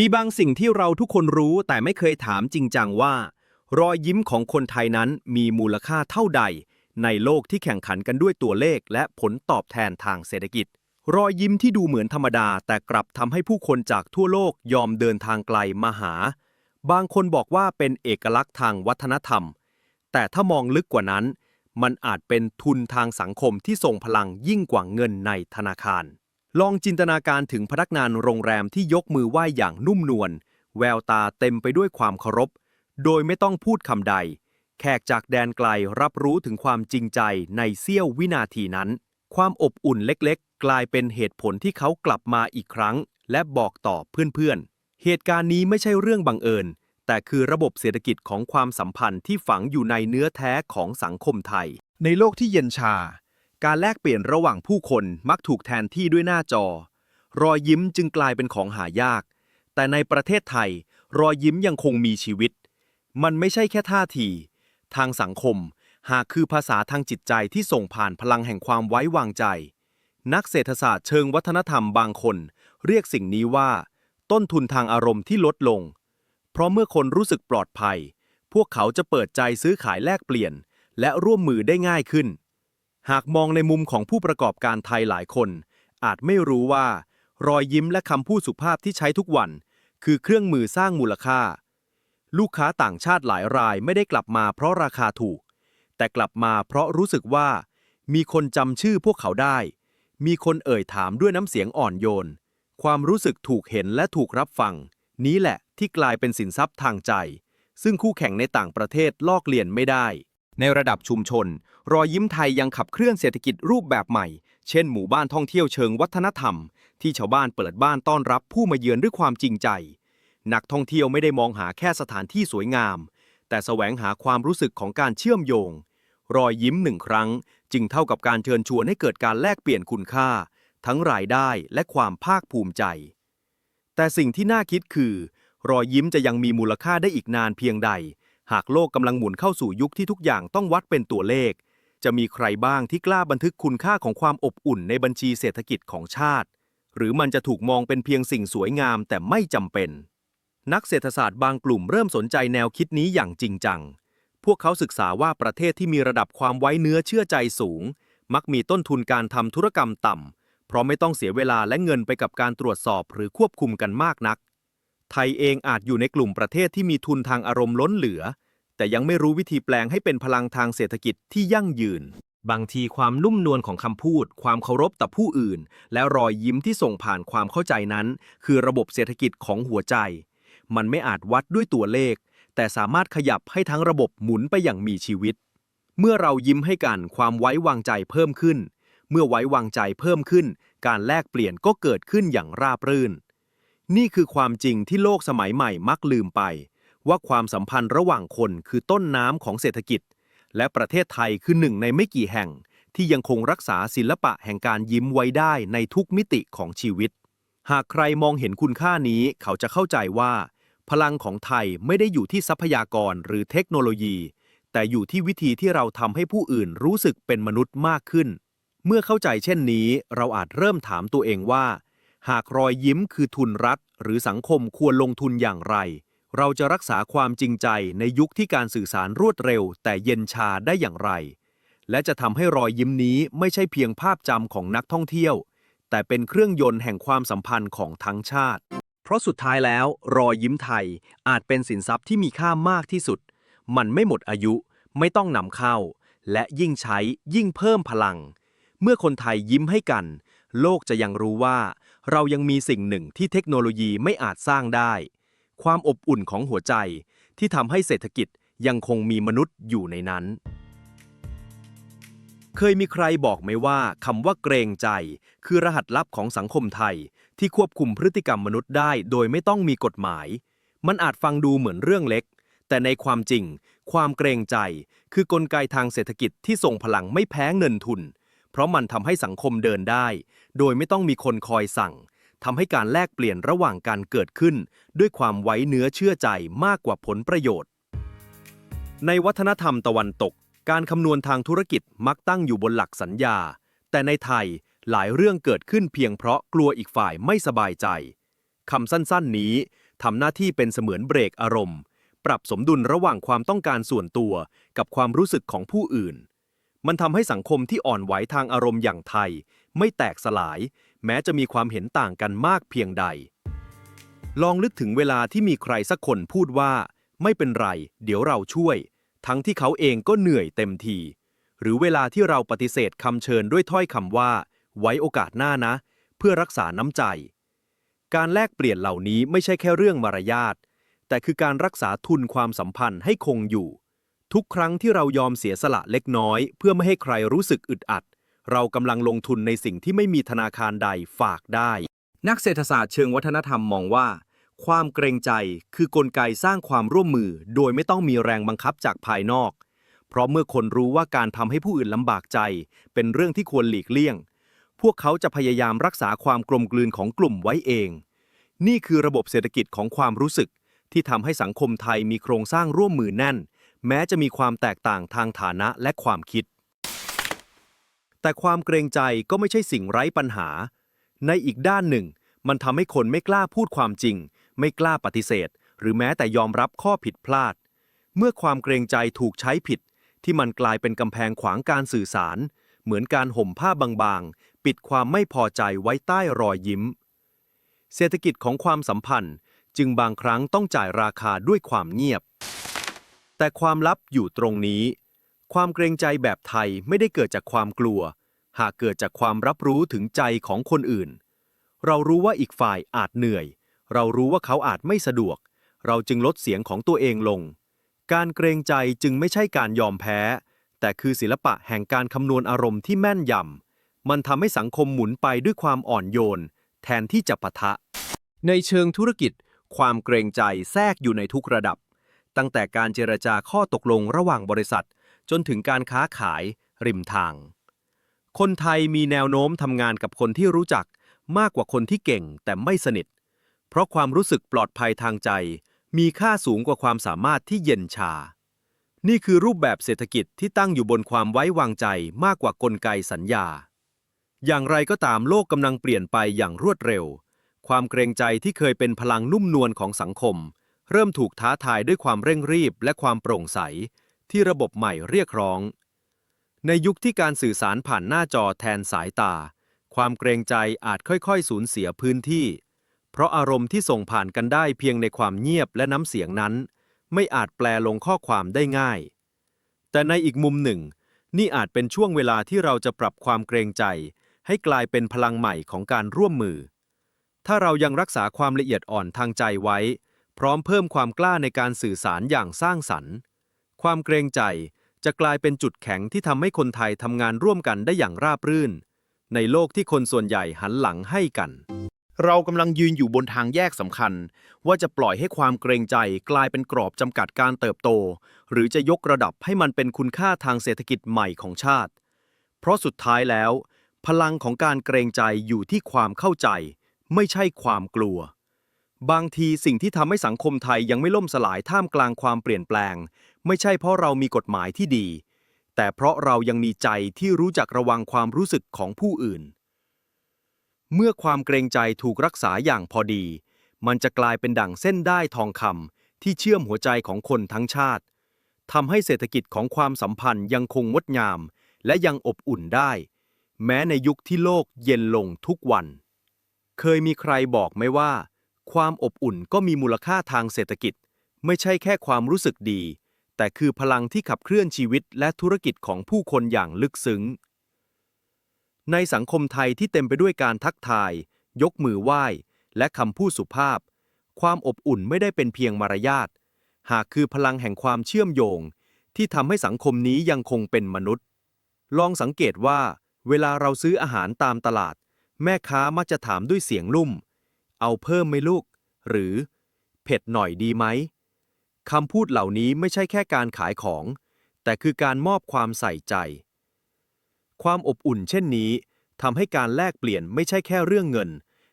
มีบางสิ่งที่เราทุกคนรู้แต่ไม่เคยถามจริงจังว่า รอยยิ้มของคนไทยนั้นมีมูลค่าเท่าใด ในโลกที่แข่งขันกันด้วยตัวเลขและผลตอบแทนทางเศรษฐกิจ รอยยิ้มที่ดูเหมือนธรรมดา แต่กลับทำให้ผู้คนจากทั่วโลกยอมเดินทางไกลมาหา บางคนบอกว่าเป็นเอกลักษณ์ทางวัฒนธรรม แต่ถ้ามองลึกกว่านั้น มันอาจเป็นทุนทางสังคมที่ส่งพลังยิ่งกว่าเงินในธนาคาร ลองจินตนาการถึงพนักงานโรงแรมที่ยกมือไหว้อย่างนุ่มนวล แววตาเต็มไปด้วยความเคารพ โดยไม่ต้องพูดคำใด แขกจากแดนไกลรับรู้ถึงความจริงใจในเสี้ยววินาทีนั้น ความอบอุ่นเล็กๆ กลายเป็นเหตุผลที่เขากลับมาอีกครั้ง และบอกต่อเพื่อนๆ เหตุการณ์นี้ไม่ใช่เรื่องบังเอิญ แต่คือระบบเศรษฐกิจของความสัมพันธ์ที่ฝังอยู่ในเนื้อแท้ของสังคมไทย ในโลกที่เย็นชา การแลกเปลี่ยนระหว่างผู้คนมักถูกแทนที่ด้วยหน้าจอ รอยยิ้มจึงกลายเป็นของหายาก แต่ในประเทศไทย รอยยิ้มยังคงมีชีวิต มันไม่ใช่แค่ท่าที ทางสังคม หากคือภาษาทางจิตใจที่ส่งผ่านพลังแห่งความไว้วางใจ นักเศรษฐศาสตร์เชิงวัฒนธรรมบางคน เรียกสิ่งนี้ว่า ต้นทุนทางอารมณ์ที่ลดลง เพราะเมื่อคนรู้สึกปลอดภัย พวกเขาจะเปิดใจซื้อขายแลกเปลี่ยน และร่วมมือได้ง่ายขึ้น หากมองในมุมของผู้ประกอบการไทยหลายคน อาจไม่รู้ว่า รอยยิ้มและคำพูดสุภาพที่ใช้ทุกวัน คือเครื่องมือสร้างมูลค่า ลูกค้าต่างชาติหลายรายไม่ได้กลับมาเพราะราคาถูก แต่กลับมาเพราะรู้สึกว่า มีคนจำชื่อพวกเขาได้ มีคนเอ่ยถามด้วยน้ำเสียงอ่อนโยน ความรู้สึกถูกเห็นและถูกรับฟัง นี้แหละที่กลายเป็นสินทรัพย์ทางใจ ซึ่งคู่แข่งในต่างประเทศลอกเลียนไม่ได้ ในระดับชุมชน รอยยิ้มไทยยังขับเคลื่อนเศรษฐกิจรูปแบบใหม่ เช่นหมู่บ้านท่องเที่ยวเชิงวัฒนธรรม ที่ชาวบ้านเปิดบ้านต้อนรับผู้มาเยือนด้วยความจริงใจ นักท่องเที่ยวไม่ได้มองหาแค่สถานที่สวยงาม แต่แสวงหาความรู้สึกของการเชื่อมโยง รอยยิ้มหนึ่งครั้ง จึงเท่ากับการเชิญชวนให้เกิดการแลกเปลี่ยนคุณค่า ทั้งรายได้และความภาคภูมิใจ แต่สิ่งที่น่าคิดคือ รอยยิ้มจะยังมีมูลค่าได้อีกนานเพียงใด หากโลกกำลังหมุนเข้าสู่ยุคที่ทุกอย่างต้องวัดเป็นตัวเลข จะมีใครบ้างที่กล้าบันทึกคุณค่าของความอบอุ่นในบัญชีเศรษฐกิจของชาติ หรือมันจะถูกมองเป็นเพียงสิ่งสวยงามแต่ไม่จำเป็น นักเศรษฐศาสตร์บางกลุ่มเริ่มสนใจแนวคิดนี้อย่างจริงจัง พวกเขาศึกษาว่าประเทศที่มีระดับความไว้เนื้อเชื่อใจสูง มักมีต้นทุนการทำธุรกรรมต่ำเพราะไม่ต้องเสียเวลาและเงินไปกับการตรวจสอบหรือควบคุมกันมากนัก ไทยเองอาจอยู่ในกลุ่มประเทศที่มีทุนทางอารมณ์ล้นเหลือ แต่ยังไม่รู้วิธีแปลงให้เป็นพลังทางเศรษฐกิจที่ยั่งยืน บางทีความนุ่มนวลของคำพูด ความเคารพต่อผู้อื่น และรอยยิ้มที่ส่งผ่านความเข้าใจนั้น คือระบบเศรษฐกิจของหัวใจ มันไม่อาจวัดด้วยตัวเลข แต่สามารถขยับให้ทั้งระบบหมุนไปอย่างมีชีวิต เมื่อเรายิ้มให้กันความไว้วางใจเพิ่มขึ้น เมื่อไว้วางใจเพิ่มขึ้น การแลกเปลี่ยนก็เกิดขึ้นอย่างราบรื่น นี่คือความจริงที่โลกสมัยใหม่มักลืมไป ว่าความสัมพันธ์ระหว่างคนคือต้นน้ำของเศรษฐกิจ และประเทศไทยคือหนึ่งในไม่กี่แห่ง ที่ยังคงรักษาศิลปะแห่งการยิ้มไว้ได้ในทุกมิติของชีวิต หากใครมองเห็นคุณค่านี้เขาจะเข้าใจว่า พลังของไทยไม่ได้อยู่ที่ทรัพยากรหรือเทคโนโลยี แต่อยู่ที่วิธีที่เราทำให้ผู้อื่นรู้สึกเป็นมนุษย์มากขึ้น เมื่อเข้าใจเช่นนี้ เราอาจเริ่มถามตัวเองว่า หากรอยยิ้มคือทุนรัฐ หรือสังคมควรลงทุนอย่างไร เราจะรักษาความจริงใจในยุคที่การสื่อสารรวดเร็ว แต่เย็นชาได้อย่างไร และจะทำให้รอยยิ้มนี้ไม่ใช่เพียงภาพจำของนักท่องเที่ยว แต่เป็นเครื่องยนต์แห่งความสัมพันธ์ของทั้งชาติ เพราะสุดท้ายแล้ว รอยยิ้มไทยอาจเป็นสินทรัพย์ที่มีค่ามากที่สุด มันไม่หมดอายุ ไม่ต้องนำเข้า และยิ่งใช้ยิ่งเพิ่มพลัง เมื่อคนไทยยิ้มให้กัน โลกจะยังรู้ว่า เรายังมีสิ่งหนึ่งที่เทคโนโลยีไม่อาจสร้างได้ ความอบอุ่นของหัวใจที่ทำให้เศรษฐกิจยังคงมีมนุษย์อยู่ในนั้น เคยมีใครบอกไหมว่าคำว่าเกรงใจ คือรหัสลับของสังคมไทย ที่ควบคุมพฤติกรรมมนุษย์ได้ โดยไม่ต้องมีกฎหมาย มันอาจฟังดูเหมือนเรื่องเล็ก แต่ในความจริง ความเกรงใจ คือกลไกทางเศรษฐกิจที่ส่งพลังไม่แพ้เงินทุน เพราะมันทำให้สังคมเดินได้ โดยไม่ต้องมีคนคอยสั่ง ทำให้การแลกเปลี่ยนระหว่างการเกิดขึ้น ด้วยความไว้เนื้อเชื่อใจมากกว่าผลประโยชน์ ในวัฒนธรรมตะวันตก การคำนวณทางธุรกิจมักตั้งอยู่บนหลักสัญญา แต่ในไทยหลายเรื่องเกิดขึ้นเพียงเพราะกลัวอีกฝ่ายไม่สบายใจคำสั้นๆ นี้ทำหน้าที่เป็นเสมือนเบรกอารมณ์ ปรับสมดุลระหว่างความต้องการส่วนตัว กับความรู้สึกของผู้อื่น มันทำให้สังคมที่อ่อนไหวทางอารมณ์อย่างไทย ไม่แตกสลาย แม้จะมีความเห็นต่างกันมากเพียงใด ลองนึกถึงเวลาที่มีใครสักคนพูดว่า ไม่เป็นไร เดี๋ยวเราช่วย ทั้งที่เขาเองก็เหนื่อยเต็มที หรือเวลาที่เราปฏิเสธคำเชิญด้วยถ้อยคำว่า ไว้โอกาสหน้านะ เพื่อรักษาน้ำใจ การแลกเปลี่ยนเหล่านี้ไม่ใช่แค่เรื่องมารยาทแต่คือการรักษาทุนความสัมพันธ์ให้คงอยู่ ทุกครั้งที่เรายอมเสียสละเล็กน้อย เพื่อไม่ให้ใครรู้สึกอึดอัด เรากำลังลงทุนในสิ่งที่ไม่มีธนาคารใดฝากได้ นักเศรษฐศาสตร์เชิงวัฒนธรรมมองว่า ความเกรงใจคือกลไกสร้างความร่วมมือ โดยไม่ต้องมีแรงบังคับจากภายนอก เพราะเมื่อคนรู้ว่าการทำให้ผู้อื่นลำบากใจ เป็นเรื่องที่ควรหลีกเลี่ยง พวกเขาจะพยายามรักษาความกลมกลืนของกลุ่มไว้เอง นี่คือระบบเศรษฐกิจของความรู้สึก ที่ทำให้สังคมไทยมีโครงสร้างร่วมมือแน่น แม้จะมีความแตกต่างทางฐานะและความคิด แต่ความเกรงใจก็ไม่ใช่สิ่งไร้ปัญหา ในอีกด้านหนึ่ง มันทำให้คนไม่กล้าพูดความจริง ไม่กล้าปฏิเสธ หรือแม้แต่ยอมรับข้อผิดพลาด เมื่อความเกรงใจถูกใช้ผิด ที่มันกลายเป็นกำแพงขวางการสื่อสาร เหมือนการห่มผ้าบางๆ ปิดความไม่พอใจไว้ใต้รอยยิ้ม เศรษฐกิจของความสัมพันธ์จึงบางครั้งต้องจ่ายราคาด้วยความเงียบ แต่ความลับอยู่ตรงนี้ ความเกรงใจแบบไทยไม่ได้เกิดจากความกลัว หากเกิดจากความรับรู้ถึงใจของคนอื่น เรารู้ว่าอีกฝ่ายอาจเหนื่อย เรารู้ว่าเขาอาจไม่สะดวก เราจึงลดเสียงของตัวเองลง การเกรงใจจึงไม่ใช่การยอมแพ้ แต่คือศิลปะแห่งการคำนวณอารมณ์ที่แม่นยำ มันทำให้สังคมหมุนไปด้วยความอ่อนโยน แทนที่จะปะทะ ในเชิงธุรกิจ ความเกรงใจแทรกอยู่ในทุกระดับ ตั้งแต่การเจรจาข้อตกลงระหว่างบริษัท จนถึงการค้าขายริมทาง คนไทยมีแนวโน้มทำงานกับคนที่รู้จักมากกว่าคนที่เก่งแต่ไม่สนิท เพราะความรู้สึกปลอดภัยทางใจ มีค่าสูงกว่าความสามารถที่เย็นชา นี่คือรูปแบบเศรษฐกิจที่ตั้งอยู่บนความไว้วางใจมากกว่ากลไกสัญญา อย่างไรก็ตามโลกกำลังเปลี่ยนไปอย่างรวดเร็ว ความเกรงใจที่เคยเป็นพลังนุ่มนวลของสังคม เริ่มถูกท้าทายด้วยความเร่งรีบและความโปร่งใส ที่ระบบใหม่เรียกร้อง ในยุคที่การสื่อสารผ่านหน้าจอแทนสายตา ความเกรงใจอาจค่อยๆ สูญเสียพื้นที่ เพราะอารมณ์ที่ส่งผ่านกันได้เพียงในความเงียบและน้ำเสียงนั้น ไม่อาจแปลลงข้อความได้ง่าย แต่ในอีกมุมหนึ่ง นี่อาจเป็นช่วงเวลาที่เราจะปรับความเกรงใจ ให้กลายเป็นพลังใหม่ของการร่วมมือ ถ้าเรายังรักษาความละเอียดอ่อนทางใจไว้ พร้อมเพิ่มความกล้าในการสื่อสารอย่างสร้างสรรค์ ความเกรงใจจะกลายเป็นจุดแข็งที่ทำให้คนไทยทำงานร่วมกันได้อย่างราบรื่น ในโลกที่คนส่วนใหญ่หันหลังให้กัน เรากำลังยืนอยู่บนทางแยกสำคัญ ว่าจะปล่อยให้ความเกรงใจกลายเป็นกรอบจำกัดการเติบโต หรือจะยกระดับให้มันเป็นคุณค่าทางเศรษฐกิจใหม่ของชาติ เพราะสุดท้ายแล้ว พลังของการเกรงใจอยู่ที่ความเข้าใจ ไม่ใช่ความกลัว บางทีสิ่งที่ทำให้สังคมไทยยังไม่ล่มสลายท่ามกลางความเปลี่ยนแปลง ไม่ใช่เพราะเรามีกฎหมายที่ดี แต่เพราะเรายังมีใจที่รู้จักระวังความรู้สึกของผู้อื่น เมื่อความเกรงใจถูกรักษาอย่างพอดี มันจะกลายเป็นดั่งเส้นได้ทองคำที่เชื่อมหัวใจของคนทั้งชาติทำให้เศรษฐกิจของความสัมพันธ์ยังคงงดงาม และยังอบอุ่นได้ แม้ในยุคที่โลกเย็นลงทุกวัน เคยมีใครบอกไหมว่า ความอบอุ่นก็มีมูลค่าทางเศรษฐกิจ ไม่ใช่แค่ความรู้สึกดี แต่คือพลังที่ขับเคลื่อนชีวิตและธุรกิจของผู้คนอย่างลึกซึ้ง ในสังคมไทยที่เต็มไปด้วยการทักทาย ยกมือไหว้ และคำพูดสุภาพ ความอบอุ่นไม่ได้เป็นเพียงมารยาท หากคือพลังแห่งความเชื่อมโยง ที่ทำให้สังคมนี้ยังคงเป็นมนุษย์ ลองสังเกตว่า เวลาเราซื้ออาหารตามตลาด แม่ค้ามักจะถามด้วยเสียงนุ่ม เอาเพิ่มไหมลูก หรือ เผ็ดหน่อยดีไหมคำพูดเหล่านี้ไม่ใช่แค่การขายของ แต่คือการมอบความใส่ใจ ความอบอุ่นเช่นนี้ทำให้การแลกเปลี่ยนไม่ใช่แค่เรื่องเงิน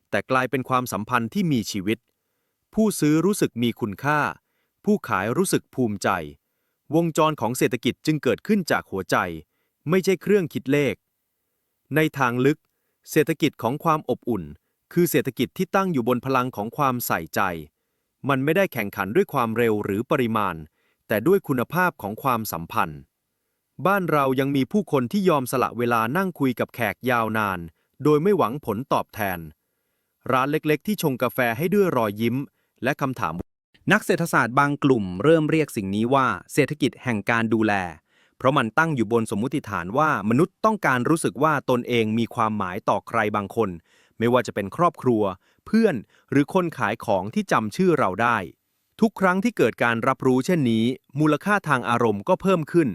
แต่กลายเป็นความสัมพันธ์ที่มีชีวิต ผู้ซื้อรู้สึกมีคุณค่า ผู้ขายรู้สึกภูมิใจ วงจรของเศรษฐกิจจึงเกิดขึ้นจากหัวใจ ไม่ใช่เครื่องคิดเลข ในทางลึก เศรษฐกิจของความอบอุ่น คือเศรษฐกิจที่ตั้งอยู่บนพลังของความใส่ใจ มันไม่ได้แข่งขันด้วยความเร็วหรือปริมาณ แต่ด้วยคุณภาพของความสัมพันธ์ บ้านเรายังมีผู้คนที่ยอมสละเวลานั่งคุยกับแขกยาวนาน โดยไม่หวังผลตอบแทน ร้านเล็กๆ ที่ชงกาแฟให้ด้วยรอยยิ้ม และคำถาม นักเศรษฐศาสตร์บางกลุ่มเริ่มเรียกสิ่งนี้ว่าเศรษฐกิจแห่งการดูแล เพราะมันตั้งอยู่บนสมมุติฐานว่ามนุษย์ต้องการรู้สึกว่าตนเองมีความหมายต่อใครบางคน ไม่ว่าจะเป็นครอบครัว เพื่อนหรือคนขายของที่จำชื่อเราได้ ทุกครั้งที่เกิดการรับรู้เช่นนี้ มูลค่าทางอารมณ์ก็เพิ่มขึ้น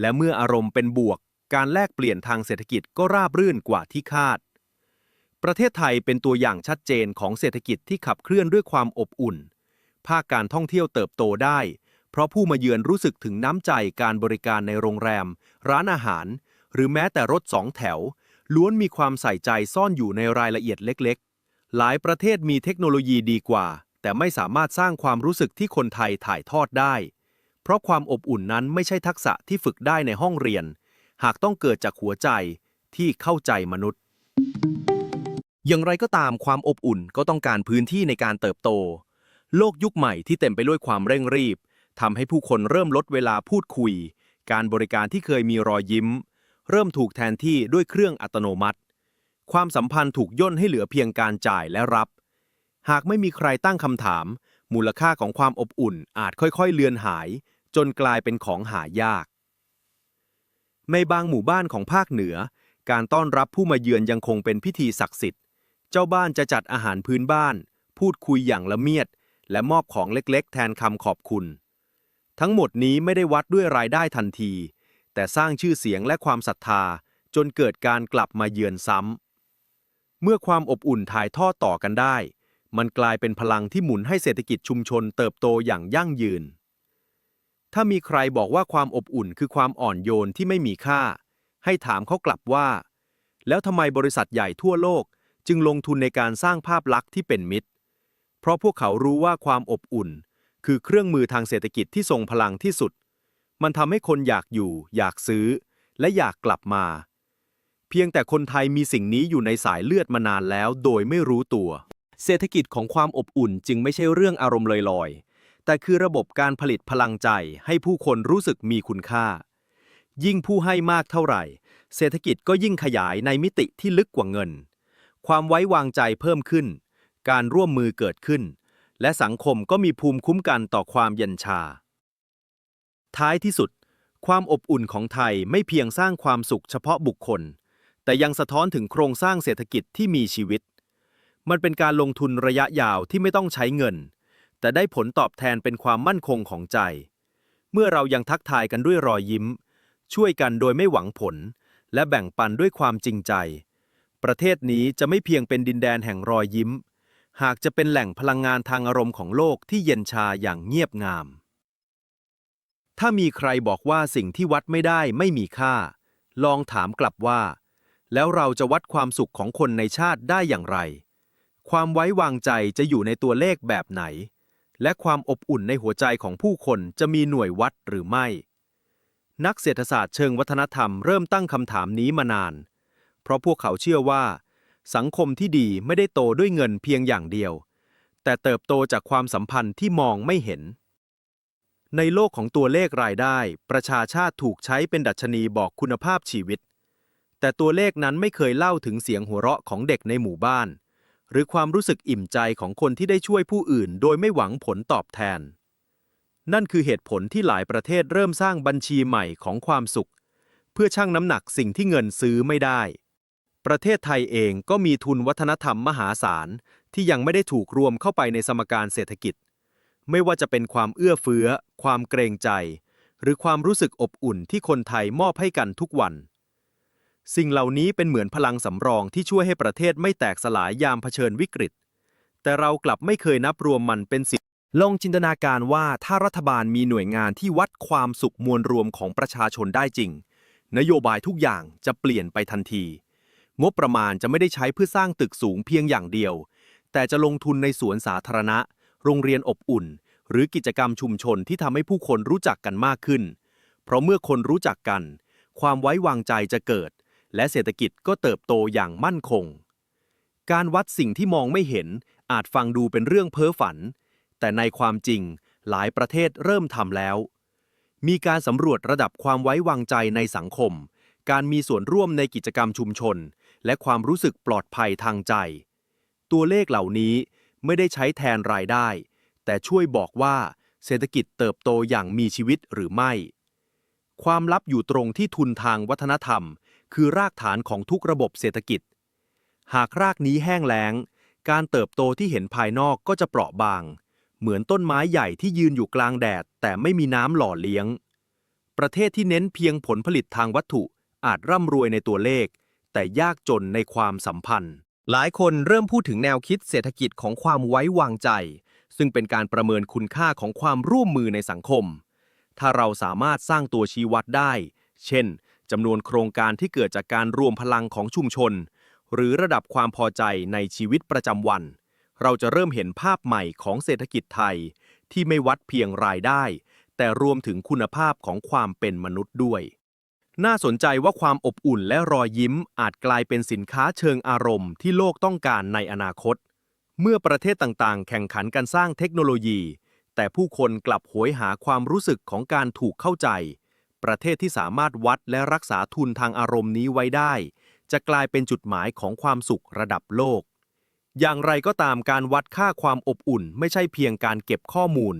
และเมื่ออารมณ์เป็นบวก การแลกเปลี่ยนทางเศรษฐกิจก็ราบรื่นกว่าที่คาด ประเทศไทยเป็นตัวอย่างชัดเจนของเศรษฐกิจที่ขับเคลื่อนด้วยความอบอุ่น ภาคการท่องเที่ยวเติบโตได้ เพราะผู้มาเยือนรู้สึกถึงน้ำใจการบริการในโรงแรม ร้านอาหาร หรือแม้แต่รถสองแถว ล้วนมีความใส่ใจซ่อนอยู่ในรายละเอียดเล็กๆ หลายประเทศมีเทคโนโลยีดีกว่า แต่ไม่สามารถสร้างความรู้สึกที่คนไทยถ่ายทอดได้ เพราะความอบอุ่นนั้นไม่ใช่ทักษะที่ฝึกได้ในห้องเรียน หากต้องเกิดจากหัวใจที่เข้าใจมนุษย์ อย่างไรก็ตามความอบอุ่นก็ต้องการพื้นที่ในการเติบโต โลกยุคใหม่ที่เต็มไปด้วยความเร่งรีบทำให้ผู้คนเริ่มลดเวลาพูดคุย การบริการที่เคยมีรอยยิ้ม เริ่มถูกแทนที่ด้วยเครื่องอัตโนมัติ ความสัมพันธ์ถูกย่นให้เหลือเพียงการจ่ายและรับ หากไม่มีใครตั้งคำถาม มูลค่าของความอบอุ่นอาจค่อยๆ เลือนหาย จนกลายเป็นของหายาก ในบางหมู่บ้านของภาคเหนือ การต้อนรับผู้มาเยือนยังคงเป็นพิธีศักดิ์สิทธิ์ เจ้าบ้านจะจัดอาหารพื้นบ้าน พูดคุยอย่างละเมียด และมอบของเล็กๆ แทนคำขอบคุณ ทั้งหมดนี้ไม่ได้วัดด้วยรายได้ทันที แต่สร้างชื่อเสียงและความศรัทธาจนเกิดการกลับมาเยือนซ้ำ เมื่อความอบอุ่นถ่ายทอดต่อกันได้ มันกลายเป็นพลังที่หมุนให้เศรษฐกิจชุมชนเติบโตอย่างยั่งยืน ถ้ามีใครบอกว่าความอบอุ่นคือความอ่อนโยนที่ไม่มีค่า ให้ถามเขากลับว่า แล้วทำไมบริษัทใหญ่ทั่วโลกจึงลงทุนในการสร้างภาพลักษณ์ที่เป็นมิตร เพราะพวกเขารู้ว่าความอบอุ่น คือเครื่องมือทางเศรษฐกิจที่ทรงพลังที่สุด มันทำให้คนอยากอยู่ อยากซื้อ และอยากกลับมา เพียงแต่คนไทยมีสิ่งนี้อยู่ในสายเลือดมานานแล้วโดยไม่รู้ตัว เศรษฐกิจของความอบอุ่นจึงไม่ใช่เรื่องอารมณ์ลอยๆ แต่คือระบบการผลิตพลังใจให้ผู้คนรู้สึกมีคุณค่า ยิ่งผู้ให้มากเท่าไหร่ เศรษฐกิจก็ยิ่งขยายในมิติที่ลึกกว่าเงิน ความไว้วางใจเพิ่มขึ้น การร่วมมือเกิดขึ้น และสังคมก็มีภูมิคุ้มกันต่อความเย็นชา ท้ายที่สุด ความอบอุ่นของไทยไม่เพียงสร้างความสุขเฉพาะบุคคล แต่ยังสะท้อนถึงโครงสร้างเศรษฐกิจที่มีชีวิต มันเป็นการลงทุนระยะยาวที่ไม่ต้องใช้เงิน แต่ได้ผลตอบแทนเป็นความมั่นคงของใจ เมื่อเรายังทักทายกันด้วยรอยยิ้ม ช่วยกันโดยไม่หวังผล และแบ่งปันด้วยความจริงใจ ประเทศนี้จะไม่เพียงเป็นดินแดนแห่งรอยยิ้ม หากจะเป็นแหล่งพลังงานทางอารมณ์ของโลกที่เย็นชาอย่างเงียบงาม ถ้ามีใครบอกว่าสิ่งที่วัดไม่ได้ไม่มีค่า ลองถามกลับว่า แล้วเราจะวัดความสุขของคนในชาติได้อย่างไร ความไว้วางใจจะอยู่ในตัวเลขแบบไหน และความอบอุ่นในหัวใจของผู้คนจะมีหน่วยวัดหรือไม่ นักเศรษฐศาสตร์เชิงวัฒนธรรมเริ่มตั้งคำถามนี้มานาน เพราะพวกเขาเชื่อว่า สังคมที่ดีไม่ได้โตด้วยเงินเพียงอย่างเดียว แต่เติบโตจากความสัมพันธ์ที่มองไม่เห็น ในโลกของตัวเลขรายได้ ประชาชาติถูกใช้เป็นดัชนีบอกคุณภาพชีวิต แต่ตัวเลขนั้นไม่เคยเล่าถึงเสียงหัวเราะของเด็กในหมู่บ้าน หรือความรู้สึกอิ่มใจของคนที่ได้ช่วยผู้อื่น โดยไม่หวังผลตอบแทน นั่นคือเหตุผลที่หลายประเทศเริ่มสร้างบัญชีใหม่ของความสุข เพื่อชั่งน้ำหนักสิ่งที่เงินซื้อไม่ได้ ประเทศไทยเองก็มีทุนวัฒนธรรมมหาศาลที่ยังไม่ได้ถูกรวมเข้าไปในสมการเศรษฐกิจ ไม่ว่าจะเป็นความเอื้อเฟื้อ ความเกรงใจ หรือความรู้สึกอบอุ่นที่คนไทยมอบให้กันทุกวัน สิ่งเหล่านี้เป็นเหมือนพลังสำรองที่ช่วยให้ประเทศไม่แตกสลายยามเผชิญวิกฤต แต่เรากลับไม่เคยนับรวมมันเป็นสิ่งลองจินตนาการว่าถ้ารัฐบาลมีหน่วยงานที่วัดความสุขมวลรวมของประชาชนได้จริง นโยบายทุกอย่างจะเปลี่ยนไปทันที งบประมาณจะไม่ได้ใช้เพื่อสร้างตึกสูงเพียงอย่างเดียว แต่จะลงทุนในสวนสาธารณะ โรงเรียนอบอุ่น หรือกิจกรรมชุมชนที่ทำให้ผู้คนรู้จักกันมากขึ้น เพราะเมื่อคนรู้จักกัน ความไว้วางใจจะเกิด และเศรษฐกิจก็เติบโตอย่างมั่นคง การวัดสิ่งที่มองไม่เห็นอาจฟังดูเป็นเรื่องเพ้อฝัน แต่ในความจริงหลายประเทศเริ่มทำแล้ว มีการสำรวจระดับความไว้วางใจในสังคม การมีส่วนร่วมในกิจกรรมชุมชน และความรู้สึกปลอดภัยทางใจ ตัวเลขเหล่านี้ ไม่ได้ใช้แทนรายได้ แต่ช่วยบอกว่าเศรษฐกิจเติบโตอย่างมีชีวิตหรือไม่ ความลับอยู่ตรงที่ทุนทางวัฒนธรรม คือรากฐานของทุกระบบเศรษฐกิจ หากรากนี้แห้งแล้ง การเติบโตที่เห็นภายนอกก็จะเปราะบาง เหมือนต้นไม้ใหญ่ที่ยืนอยู่กลางแดด แต่ไม่มีน้ำหล่อเลี้ยง ประเทศที่เน้นเพียงผลผลิตทางวัตถุอาจร่ำรวยในตัวเลข แต่ยากจนในความสัมพันธ์ หลายคนเริ่มพูดถึงแนวคิดเศรษฐกิจของความไว้วางใจ ซึ่งเป็นการประเมินคุณค่าของความร่วมมือในสังคม ถ้าเราสามารถสร้างตัวชี้วัดได้ เช่นจำนวนโครงการที่เกิดจากการรวมพลังของชุมชน หรือระดับความพอใจในชีวิตประจำวัน เราจะเริ่มเห็นภาพใหม่ของเศรษฐกิจไทย ที่ไม่วัดเพียงรายได้ แต่รวมถึงคุณภาพของความเป็นมนุษย์ด้วย น่าสนใจว่าความอบอุ่นและรอยยิ้มอาจกลายเป็นสินค้าเชิงอารมณ์ที่โลกต้องการในอนาคต เมื่อประเทศต่างๆ แข่งขันกันสร้างเทคโนโลยี แต่ผู้คนกลับโหยหาความรู้สึกของการถูกเข้าใจ ประเทศที่สามารถวัดและรักษาทุนทางอารมณ์นี้ไว้ได้ จะกลายเป็นจุดหมายของความสุขระดับโลก อย่างไรก็ตามการวัดค่าความอบอุ่นไม่ใช่เพียงการเก็บข้อมูล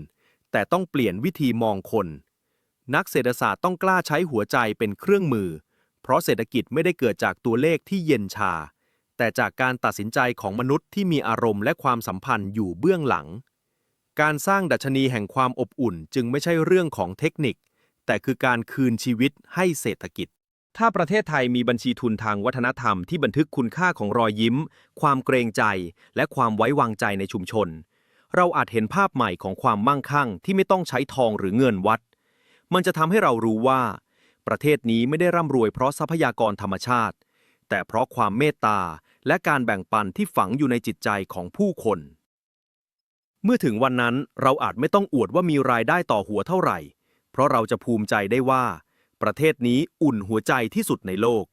แต่ต้องเปลี่ยนวิธีมองคน นักเศรษฐศาสตร์ต้องกล้าใช้หัวใจเป็นเครื่องมือ เพราะเศรษฐกิจไม่ได้เกิดจากตัวเลขที่เย็นชา แต่จากการตัดสินใจของมนุษย์ที่มีอารมณ์และความสัมพันธ์อยู่เบื้องหลัง การสร้างดัชนีแห่งความอบอุ่นจึงไม่ใช่เรื่องของเทคนิค แต่คือการคืนชีวิตให้เศรษฐกิจ ถ้าประเทศไทยมีบัญชีทุนทางวัฒนธรรมที่บันทึกคุณค่าของรอยยิ้ม ความเกรงใจ และความไว้วางใจในชุมชน เราอาจเห็นภาพใหม่ของความมั่งคั่งที่ไม่ต้องใช้ทองหรือเงินวัด มันจะทำให้เรารู้ว่า ประเทศนี้ไม่ได้ร่ำรวยเพราะทรัพยากรธรรมชาติ แต่เพราะความเมตตาและการแบ่งปันที่ฝังอยู่ในจิตใจของผู้คน เมื่อถึงวันนั้นเราอาจไม่ต้องอวดว่ามีรายได้ต่อหัวเท่าไหร่ เพราะเราจะภูมิใจได้ว่า ประเทศนี้อุ่นหัวใจที่สุดในโลก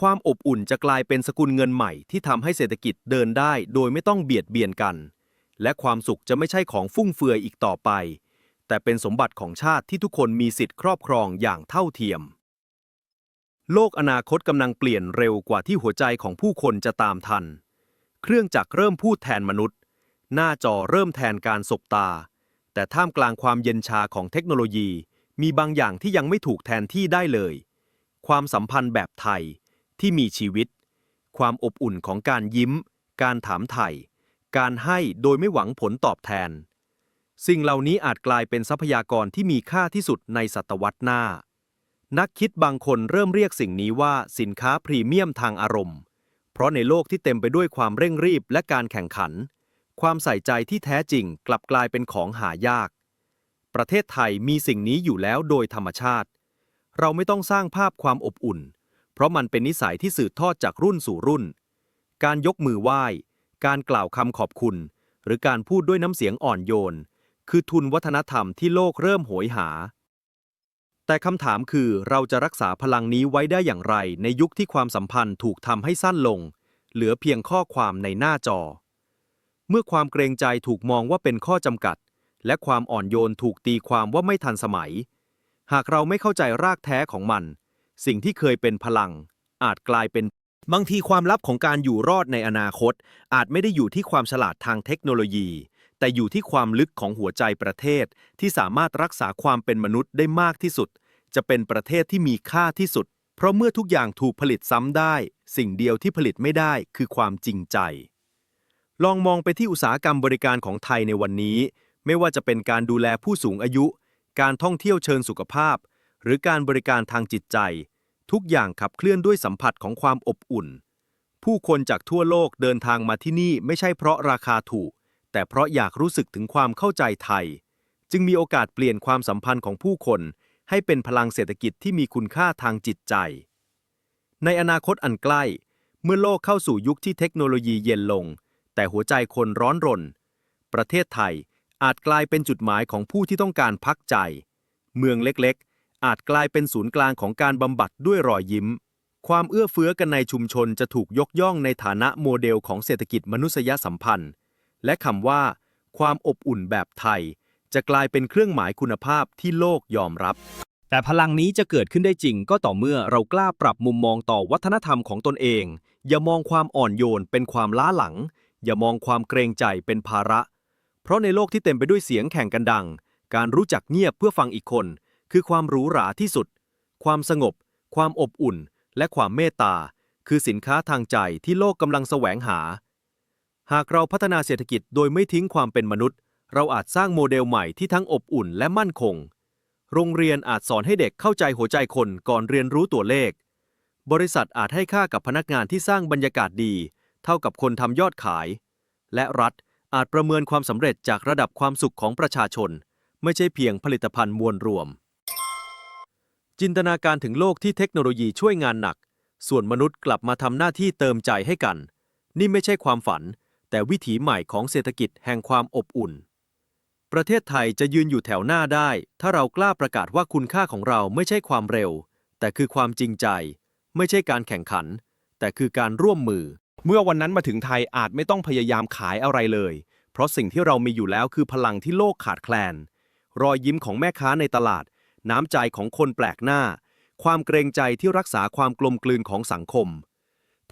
ความอบอุ่นจะกลายเป็นสกุลเงินใหม่ที่ทำให้เศรษฐกิจเดินได้โดยไม่ต้องเบียดเบียนกัน และความสุขจะไม่ใช่ของฟุ่มเฟือยอีกต่อไป แต่เป็นสมบัติของชาติที่ทุกคนมีสิทธิ์ครอบครองอย่างเท่าเทียม โลกอนาคตกำลังเปลี่ยนเร็วกว่าที่หัวใจของผู้คนจะตามทัน เครื่องจักรเริ่มพูดแทนมนุษย์ หน้าจอเริ่มแทนการสบตา แต่ท่ามกลางความเย็นชาของเทคโนโลยี มีบางอย่างที่ยังไม่ถูกแทนที่ได้เลย ความสัมพันธ์แบบไทยที่มีชีวิต ความอบอุ่นของการยิ้ม การถามไถ่ การให้โดยไม่หวังผลตอบแทน สิ่งเหล่านี้อาจกลายเป็นทรัพยากรที่มีค่าที่สุดในศตวรรษหน้า นักคิดบางคนเริ่มเรียกสิ่งนี้ว่าสินค้าพรีเมียมทางอารมณ์ เพราะในโลกที่เต็มไปด้วยความเร่งรีบและการแข่งขัน ความใส่ใจที่แท้จริงกลับกลายเป็นของหายาก ประเทศไทยมีสิ่งนี้อยู่แล้วโดยธรรมชาติ เราไม่ต้องสร้างภาพความอบอุ่น เพราะมันเป็นนิสัยที่สืบทอดจากรุ่นสู่รุ่น การยกมือไหว้ การกล่าวคำขอบคุณ หรือการพูดด้วยน้ำเสียงอ่อนโยน คือทุนวัฒนธรรมที่โลกเริ่มโหยหา แต่คำถามคือเราจะรักษาพลังนี้ไว้ได้อย่างไร ในยุคที่ความสัมพันธ์ถูกทำให้สั้นลง เหลือเพียงข้อความในหน้าจอ เมื่อความเกรงใจถูกมองว่าเป็นข้อจำกัด และความอ่อนโยนถูกตีความว่าไม่ทันสมัย หากเราไม่เข้าใจรากแท้ของมัน สิ่งที่เคยเป็นพลัง อาจกลายเป็นบางทีความลับของการอยู่รอดในอนาคต อาจไม่ได้อยู่ที่ความฉลาดทางเทคโนโลยี แต่อยู่ที่ความลึกของหัวใจประเทศที่สามารถรักษาความเป็นมนุษย์ได้มากที่สุด จะเป็นประเทศที่มีค่าที่สุด เพราะเมื่อทุกอย่างถูกผลิตซ้ำได้ สิ่งเดียวที่ผลิตไม่ได้คือความจริงใจ ลองมองไปที่อุตสาหกรรมบริการของไทยในวันนี้ ไม่ว่าจะเป็นการดูแลผู้สูงอายุ การท่องเที่ยวเชิงสุขภาพ หรือการบริการทางจิตใจ ทุกอย่างขับเคลื่อนด้วยสัมผัสของความอบอุ่น ผู้คนจากทั่วโลกเดินทางมาที่นี่ไม่ใช่เพราะราคาถูก แต่เพราะอยากรู้สึกถึงความเข้าใจไทย จึงมีโอกาสเปลี่ยนความสัมพันธ์ของผู้คน ให้เป็นพลังเศรษฐกิจที่มีคุณค่าทางจิตใจ ในอนาคตอันใกล้ เมื่อโลกเข้าสู่ยุคที่เทคโนโลยีเย็นลง แต่หัวใจคนร้อนรน ประเทศไทยอาจกลายเป็นจุดหมายของผู้ที่ต้องการพักใจ เมืองเล็กๆ อาจกลายเป็นศูนย์กลางของการบำบัดด้วยรอยยิ้ม ความเอื้อเฟื้อกันในชุมชนจะถูกยกย่องในฐานะโมเดลของเศรษฐกิจมนุษยสัมพันธ์ และคำว่า ความอบอุ่นแบบไทย จะกลายเป็นเครื่องหมายคุณภาพที่โลกยอมรับ แต่พลังนี้จะเกิดขึ้นได้จริงก็ต่อเมื่อเรากล้าปรับมุมมองต่อวัฒนธรรมของตนเอง อย่ามองความอ่อนโยนเป็นความล้าหลัง อย่ามองความเกรงใจเป็นภาระ เพราะในโลกที่เต็มไปด้วยเสียงแข่งกันดัง การรู้จักเงียบเพื่อฟังอีกคน คือความหรูหราที่สุด ความสงบ ความอบอุ่น และความเมตตา คือสินค้าทางใจที่โลกกำลังแสวงหา หากเราพัฒนาเศรษฐกิจโดยไม่ทิ้งความเป็นมนุษย์ เราอาจสร้างโมเดลใหม่ที่ทั้งอบอุ่นและมั่นคง โรงเรียนอาจสอนให้เด็กเข้าใจหัวใจคนก่อนเรียนรู้ตัวเลข บริษัทอาจให้ค่ากับพนักงานที่สร้างบรรยากาศดี เท่ากับคนทำยอดขาย และรัฐอาจประเมินความสำเร็จจากระดับความสุขของประชาชน ไม่ใช่เพียงผลิตภัณฑ์มวลรวม จินตนาการถึงโลกที่เทคโนโลยีช่วยงานหนัก ส่วนมนุษย์กลับมาทำหน้าที่เติมใจให้กัน นี่ไม่ใช่ความฝัน แต่วิถีใหม่ของเศรษฐกิจแห่งความอบอุ่น ประเทศไทยจะยืนอยู่แถวหน้าได้ ถ้าเรากล้าประกาศว่าคุณค่าของเราไม่ใช่ความเร็ว แต่คือความจริงใจ ไม่ใช่การแข่งขัน แต่คือการร่วมมือ เมื่อวันนั้นมาถึงไทยอาจไม่ต้องพยายามขายอะไรเลย เพราะสิ่งที่เรามีอยู่แล้วคือพลังที่โลกขาดแคลน รอยยิ้มของแม่ค้าในตลาด น้ำใจของคนแปลกหน้า ความเกรงใจที่รักษาความกลมกลืนของสังคม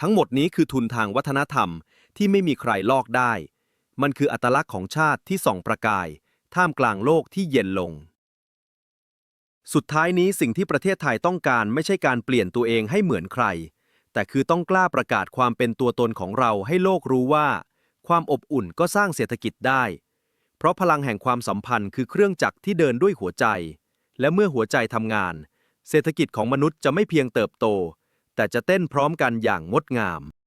ทั้งหมดนี้คือทุนทางวัฒนธรรมที่ไม่มีใครลอกได้ มันคืออัตลักษณ์ของชาติที่ส่องประกาย ท่ามกลางโลกที่เย็นลง สุดท้ายนี้สิ่งที่ประเทศไทยต้องการไม่ใช่การเปลี่ยนตัวเองให้เหมือนใคร แต่คือต้องกล้าประกาศความเป็นตัวตนของเราให้โลกรู้ว่า ความอบอุ่นก็สร้างเศรษฐกิจได้ เพราะพลังแห่งความสัมพันธ์คือเครื่องจักรที่เดินด้วยหัวใจ และเมื่อหัวใจทำงาน เศรษฐกิจของมนุษย์จะไม่เพียงเติบโต แต่จะเต้นพร้อมกันอย่างงดงาม